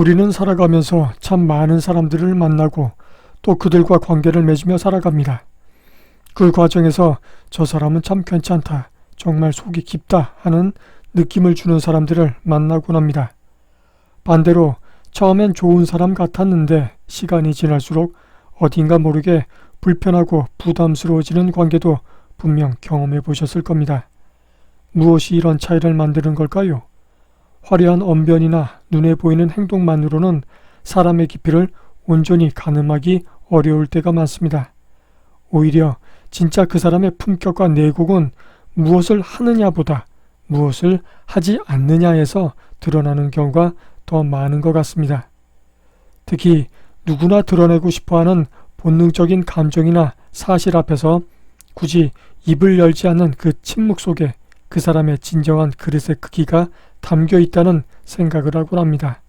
우리는 살아가면서 참 많은 사람들을 만나고 또 그들과 관계를 맺으며 살아갑니다. 그 과정에서 저 사람은 참 괜찮다, 정말 속이 깊다 하는 느낌을 주는 사람들을 만나곤 합니다. 반대로 처음엔 좋은 사람 같았는데 시간이 지날수록 어딘가 모르게 불편하고 부담스러워지는 관계도 분명 경험해 보셨을 겁니다. 무엇이 이런 차이를 만드는 걸까요? 화려한 언변이나 눈에 보이는 행동만으로는 사람의 깊이를 온전히 가늠하기 어려울 때가 많습니다. 오히려 진짜 그 사람의 품격과 내공은 무엇을 하느냐보다 무엇을 하지 않느냐에서 드러나는 경우가 더 많은 것 같습니다. 특히 누구나 드러내고 싶어 하는 본능적인 감정이나 사실 앞에서 굳이 입을 열지 않는 그 침묵 속에 그 사람의 진정한 그릇의 크기가 담겨 있다는 생각을 하곤 합니다.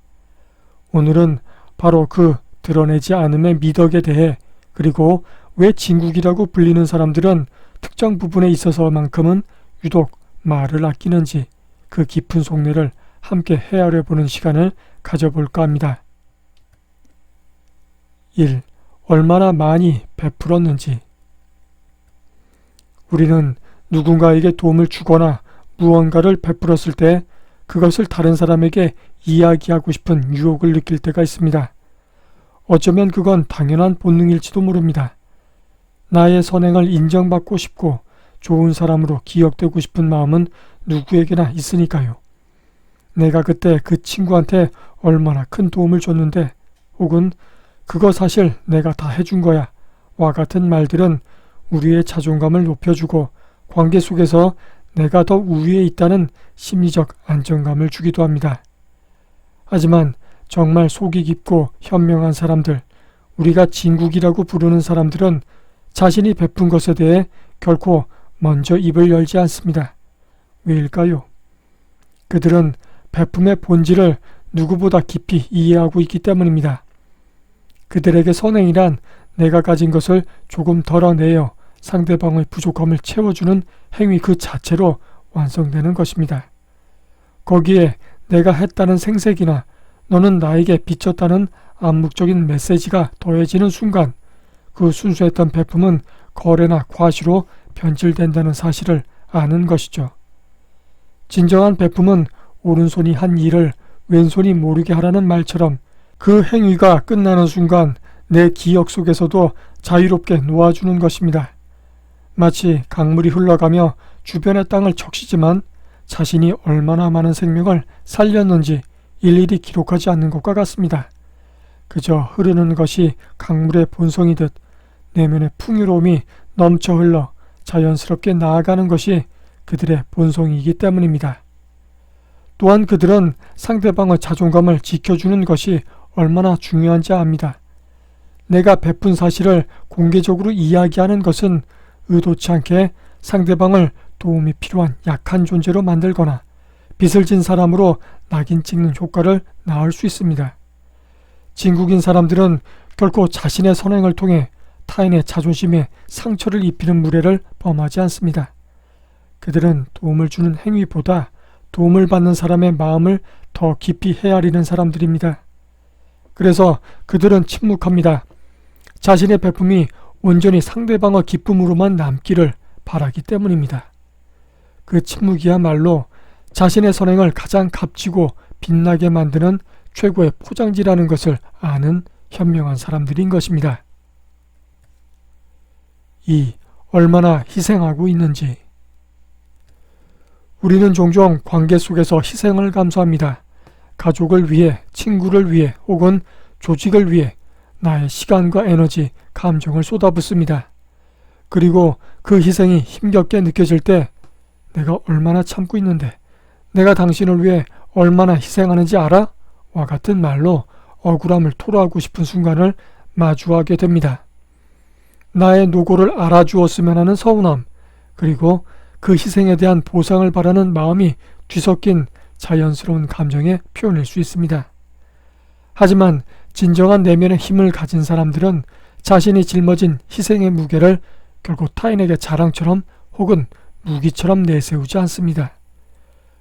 오늘은 바로 그 드러내지 않음의 미덕에 대해 그리고 왜 진국이라고 불리는 사람들은 특정 부분에 있어서만큼은 유독 말을 아끼는지 그 깊은 속내를 함께 헤아려 보는 시간을 가져볼까 합니다. 1. 얼마나 많이 베풀었는지 우리는 누군가에게 도움을 주거나 무언가를 베풀었을 때 그것을 다른 사람에게 이야기하고 싶은 유혹을 느낄 때가 있습니다. 어쩌면 그건 당연한 본능일지도 모릅니다. 나의 선행을 인정받고 싶고 좋은 사람으로 기억되고 싶은 마음은 누구에게나 있으니까요. 내가 그때 그 친구한테 얼마나 큰 도움을 줬는데 혹은 그거 사실 내가 다 해준 거야 와 같은 말들은 우리의 자존감을 높여주고 관계 속에서 내가 더 우위에 있다는 심리적 안정감을 주기도 합니다. 하지만 정말 속이 깊고 현명한 사람들, 우리가 진국이라고 부르는 사람들은 자신이 베푼 것에 대해 결코 먼저 입을 열지 않습니다. 왜일까요? 그들은 베품의 본질을 누구보다 깊이 이해하고 있기 때문입니다. 그들에게 선행이란 내가 가진 것을 조금 덜어내어 상대방의 부족함을 채워주는 행위 그 자체로 완성되는 것입니다. 거기에 내가 했다는 생색이나 너는 나에게 비쳤다는 암묵적인 메시지가 더해지는 순간 그 순수했던 베품은 거래나 과시로 변질된다는 사실을 아는 것이죠. 진정한 베품은 오른손이 한 일을 왼손이 모르게 하라는 말처럼 그 행위가 끝나는 순간 내 기억 속에서도 자유롭게 놓아주는 것입니다. 마치 강물이 흘러가며 주변의 땅을 적시지만 자신이 얼마나 많은 생명을 살렸는지 일일이 기록하지 않는 것과 같습니다. 그저 흐르는 것이 강물의 본성이듯 내면의 풍요로움이 넘쳐 흘러 자연스럽게 나아가는 것이 그들의 본성이기 때문입니다. 또한 그들은 상대방의 자존감을 지켜주는 것이 얼마나 중요한지 압니다. 내가 베푼 사실을 공개적으로 이야기하는 것은 의도치 않게 상대방을 도움이 필요한 약한 존재로 만들거나 빚을 진 사람으로 낙인 찍는 효과를 낳을 수 있습니다. 진국인 사람들은 결코 자신의 선행을 통해 타인의 자존심에 상처를 입히는 무례를 범하지 않습니다. 그들은 도움을 주는 행위보다 도움을 받는 사람의 마음을 더 깊이 헤아리는 사람들입니다. 그래서 그들은 침묵합니다. 자신의 베품이 온전히 상대방의 기쁨으로만 남기를 바라기 때문입니다. 그 침묵이야말로 자신의 선행을 가장 값지고 빛나게 만드는 최고의 포장지라는 것을 아는 현명한 사람들인 것입니다. 2. 얼마나 희생하고 있는지 우리는 종종 관계 속에서 희생을 감수합니다. 가족을 위해, 친구를 위해, 혹은 조직을 위해 나의 시간과 에너지, 감정을 쏟아붓습니다. 그리고 그 희생이 힘겹게 느껴질 때 내가 얼마나 참고 있는데 내가 당신을 위해 얼마나 희생하는지 알아? 와 같은 말로 억울함을 토로하고 싶은 순간을 마주하게 됩니다. 나의 노고를 알아주었으면 하는 서운함, 그리고 그 희생에 대한 보상을 바라는 마음이 뒤섞인 자연스러운 감정의 표현일 수 있습니다. 하지만 진정한 내면의 힘을 가진 사람들은 자신이 짊어진 희생의 무게를 결국 타인에게 자랑처럼 혹은 무기처럼 내세우지 않습니다.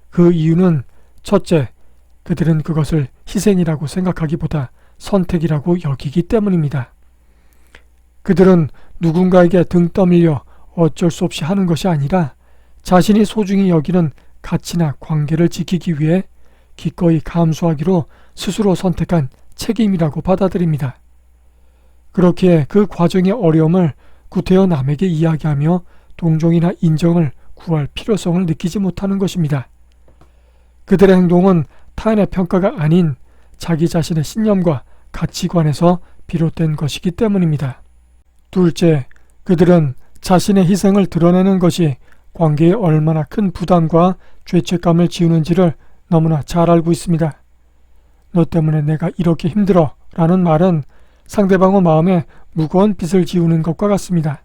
그 이유는 첫째, 그들은 그것을 희생이라고 생각하기보다 선택이라고 여기기 때문입니다. 그들은 누군가에게 등 떠밀려 어쩔 수 없이 하는 것이 아니라 자신이 소중히 여기는 가치나 관계를 지키기 위해 기꺼이 감수하기로 스스로 선택한 책임이라고 받아들입니다. 그렇기에 그 과정의 어려움을 구태여 남에게 이야기하며 동정이나 인정을 구할 필요성을 느끼지 못하는 것입니다. 그들의 행동은 타인의 평가가 아닌 자기 자신의 신념과 가치관에서 비롯된 것이기 때문입니다. 둘째, 그들은 자신의 희생을 드러내는 것이 관계에 얼마나 큰 부담과 죄책감을 지우는지를 너무나 잘 알고 있습니다. 너 때문에 내가 이렇게 힘들어 라는 말은 상대방의 마음에 무거운 빚을 지우는 것과 같습니다.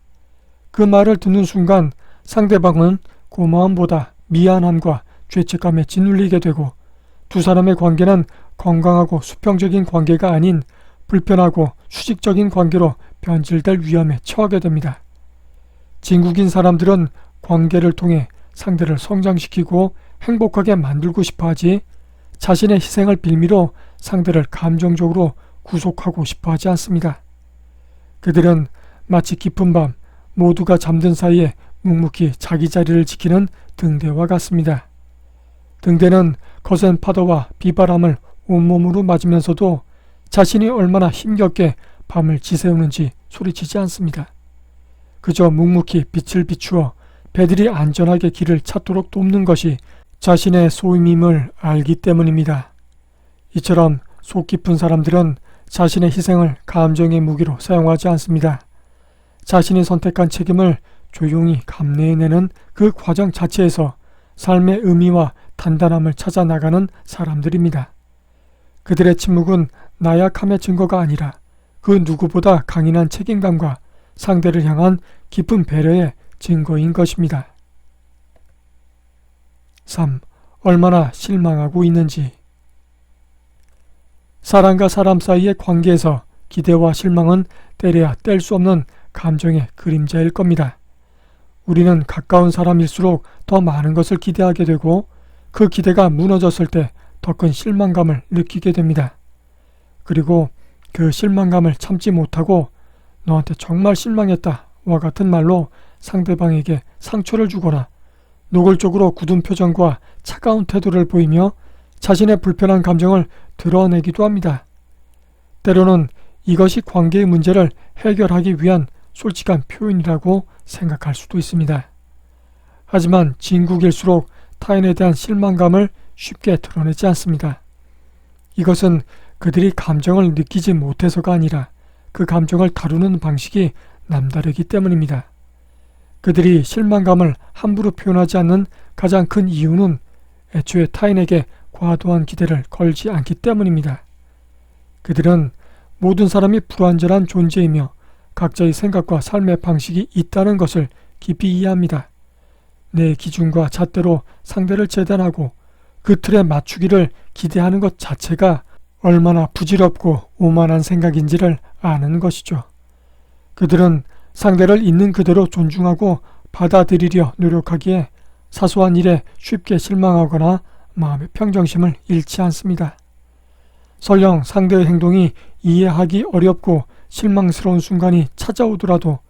그 말을 듣는 순간 상대방은 고마움보다 미안함과 죄책감에 짓눌리게 되고 두 사람의 관계는 건강하고 수평적인 관계가 아닌 불편하고 수직적인 관계로 변질될 위험에 처하게 됩니다. 진국인 사람들은 관계를 통해 상대를 성장시키고 행복하게 만들고 싶어 하지 자신의 희생을 빌미로 상대를 감정적으로 구속하고 싶어 하지 않습니다. 그들은 마치 깊은 밤 모두가 잠든 사이에 묵묵히 자기 자리를 지키는 등대와 같습니다. 등대는 거센 파도와 비바람을 온몸으로 맞으면서도 자신이 얼마나 힘겹게 밤을 지새우는지 소리치지 않습니다. 그저 묵묵히 빛을 비추어 배들이 안전하게 길을 찾도록 돕는 것이 자신의 소임임을 알기 때문입니다. 이처럼 속 깊은 사람들은 자신의 희생을 감정의 무기로 사용하지 않습니다. 자신이 선택한 책임을 조용히 감내해내는 그 과정 자체에서 삶의 의미와 단단함을 찾아 나가는 사람들입니다. 그들의 침묵은 나약함의 증거가 아니라 그 누구보다 강인한 책임감과 상대를 향한 깊은 배려의 증거인 것입니다. 3. 얼마나 실망하고 있는지 사람과 사람 사이의 관계에서 기대와 실망은 때려야 뗄 수 없는 감정의 그림자일 겁니다. 우리는 가까운 사람일수록 더 많은 것을 기대하게 되고 그 기대가 무너졌을 때 더 큰 실망감을 느끼게 됩니다. 그리고 그 실망감을 참지 못하고 너한테 정말 실망했다 와 같은 말로 상대방에게 상처를 주거나 노골적으로 굳은 표정과 차가운 태도를 보이며 자신의 불편한 감정을 드러내기도 합니다. 때로는 이것이 관계의 문제를 해결하기 위한 솔직한 표현이라고 생각할 수도 있습니다. 하지만 진국일수록 타인에 대한 실망감을 쉽게 드러내지 않습니다. 이것은 그들이 감정을 느끼지 못해서가 아니라 그 감정을 다루는 방식이 남다르기 때문입니다. 그들이 실망감을 함부로 표현하지 않는 가장 큰 이유는 애초에 타인에게 과도한 기대를 걸지 않기 때문입니다. 그들은 모든 사람이 불완전한 존재이며 각자의 생각과 삶의 방식이 있다는 것을 깊이 이해합니다. 내 기준과 잣대로 상대를 재단하고 그 틀에 맞추기를 기대하는 것 자체가 얼마나 부질없고 오만한 생각인지를 아는 것이죠. 그들은 상대를 있는 그대로 존중하고 받아들이려 노력하기에 사소한 일에 쉽게 실망하거나 마음의 평정심을 잃지 않습니다. 설령 상대의 행동이 이해하기 어렵고 실망스러운 순간이 찾아오더라도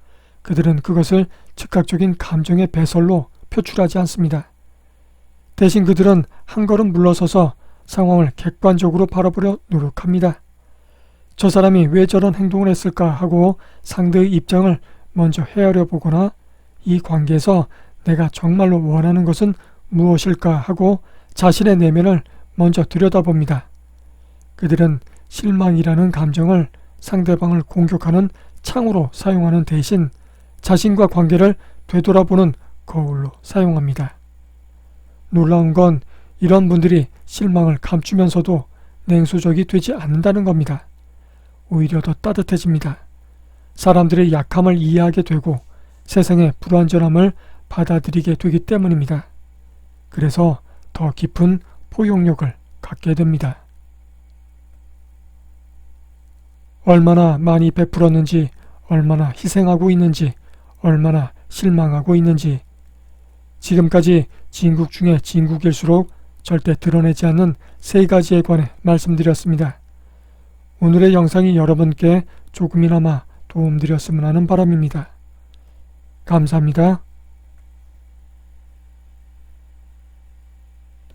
그들은 그것을 즉각적인 감정의 배설로 표출하지 않습니다. 대신 그들은 한 걸음 물러서서 상황을 객관적으로 바라보려 노력합니다. 저 사람이 왜 저런 행동을 했을까 하고 상대의 입장을 먼저 헤아려 보거나 이 관계에서 내가 정말로 원하는 것은 무엇일까 하고 자신의 내면을 먼저 들여다봅니다. 그들은 실망이라는 감정을 상대방을 공격하는 창으로 사용하는 대신 자신과 관계를 되돌아보는 거울로 사용합니다. 놀라운 건 이런 분들이 실망을 감추면서도 냉소적이 되지 않는다는 겁니다. 오히려 더 따뜻해집니다. 사람들의 약함을 이해하게 되고 세상의 불완전함을 받아들이게 되기 때문입니다. 그래서 더 깊은 포용력을 갖게 됩니다. 얼마나 많이 베풀었는지, 얼마나 희생하고 있는지, 얼마나 실망하고 있는지, 지금까지 진국 중에 진국일수록 절대 드러내지 않는 세 가지에 관해 말씀드렸습니다. 오늘의 영상이 여러분께 조금이나마 도움드렸으면 하는 바람입니다. 감사합니다.